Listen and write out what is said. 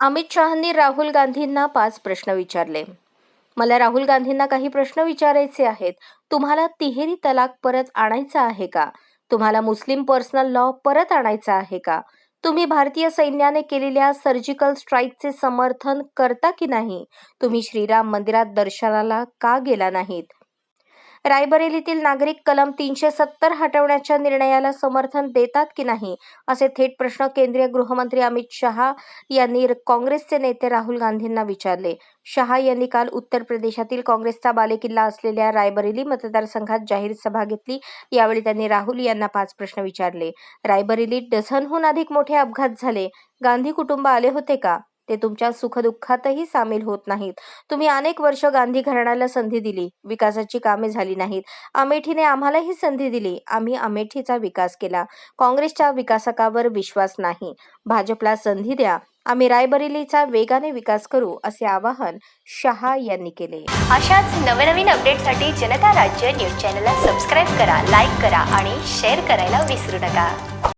अमित शहांनी राहुल गांधींना पाच प्रश्न विचारले. मला राहुल गांधींना काही प्रश्न विचारायचे आहेत. तुम्हाला तिहेरी तलाक परत आणायचा आहे का? तुम्हाला मुस्लिम पर्सनल लॉ परत आणायचा आहे का? तुम्ही भारतीय सैन्याने केलेल्या सर्जिकल स्ट्राईकचे समर्थन करता की नाही? तुम्ही श्रीराम मंदिरात दर्शनाला का गेला नाहीत? रायबरेलीतील नागरिक कलम तीनशे सत्तर हटवण्याच्या निर्णयाला समर्थन देतात की नाही असे थेट प्रश्न केंद्रीय गृहमंत्री अमित शहा यांनी काँग्रेसचे नेते राहुल गांधींना विचारले. शहा यांनी काल उत्तर प्रदेशातील काँग्रेसचा बालेकिल्ला असलेल्या रायबरेली मतदारसंघात जाहीर सभा घेतली. यावेळी त्यांनी राहुल यांना पाच प्रश्न विचारले. रायबरेलीत डझनहून अधिक मोठे अपघात झाले. गांधी कुटुंब आले होते का? ते तुमच्या सुखदुःखातही सामील होत नाहीत. तुम्ही अनेक वर्ष गांधी घराण्याला संधी दिली. विकासाची कामे झाली नाहीत. अमेठीने आम्हालाही संधी दिली. आम्ही अमेठीचा विकास केला. काँग्रेसच्या विकासकावर विश्वास नाही. भाजपला संधी द्या. आम्ही रायबरेलीचा वेगाने विकास करू असे आवाहन शहा यांनी केले. अशाच नवनवीन अपडेटसाठी जनता राज्य न्यूज चॅनलला सबस्क्राईब करा लाईक करा आणि शेअर करायला विसरू नका.